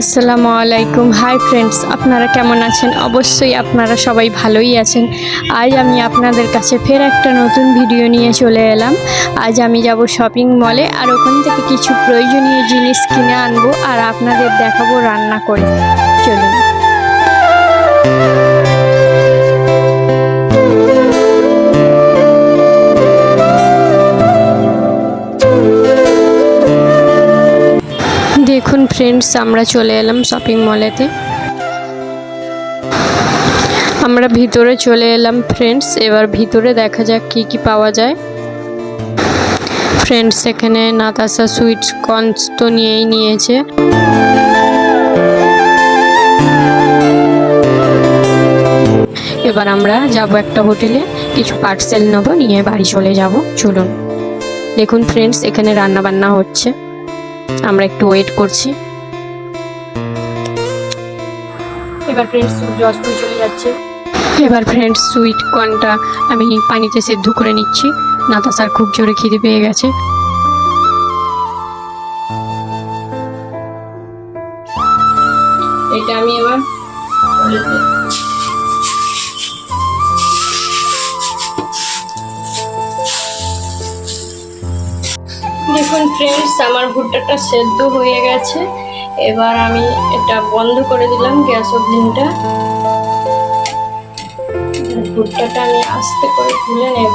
আসসালামু আলাইকুম। Hi friends আপনারা কেমন আছেন? অবশ্যই আপনারা সবাই ভালোই আছেন। আজ আমি আপনাদের কাছে ফের একটা নতুন ভিডিও নিয়ে চলে এলাম। আজ আমি যাব শপিং মলে আর ওখান থেকে কিছু প্রয়োজনীয় জিনিস কিনে আনব আর আপনাদের দেখাবো রান্না করে। চলুন। দেখুন ফ্রেন্ডস আমরা চলে এলাম শপিং মলেতে আমরা ভিতরে চলে এলাম ফ্রেন্ডস এবার ভিতরে দেখা যাক কি কি পাওয়া যায়। ফ্রেন্ডস এখানে নাতাসা সুইটস কর্নস তো নিয়েই নিয়েছে। এবার আমরা যাব একটা হোটেলে কিছু পার্সেল নেব, নিয়ে বাড়ি চলে যাব, চলুন। দেখুন ফ্রেন্ডস এখানে রান্না বান্না হচ্ছে। আমরা একটু ওয়েট করছি। এবার ফ্রেন্ডস সূর্য অস্ত চলে যাচ্ছে। এবার ফ্রেন্ডস সুইট কর্নটা আমি পানিতে সেদ্ধ করে নিচ্ছি। নাতাশার খুব জোরে খিদে পেয়ে গেছে। এটা আমি এবার দেখুন ফ্রেন্ডস আমার ভুট্টাটা সেদ্ধ হয়ে গেছে। এবার আমি এটা বন্ধ করে দিলাম গ্যাস ওভেনটা। ভুট্টাটা আমি আস্তে করে তুলে নেব।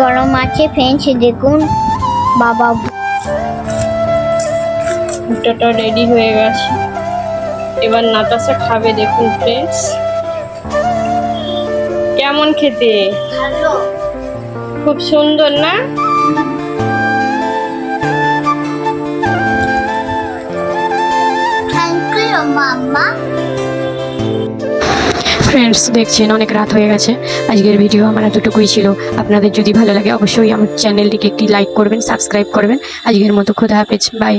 গরম আছে ফ্রেন্ডস দেখুন বাবা ভুট্টাটা রেডি হয়ে গেছে। এবার নাতাশা খাবে দেখুন ফ্রেন্ডস কেমন খেতে? খুব সুন্দর না? ফ্রেন্ডস দেখছেন অনেক রাত হয়ে গেছে। আজকের ভিডিও আমার এতটুকুই ছিল। আপনাদের যদি ভালো লাগে অবশ্যই আমার চ্যানেলটিকে একটি লাইক করবেন সাবস্ক্রাইব করবেন। আজকের মতো খোদা হাফেজ। বাই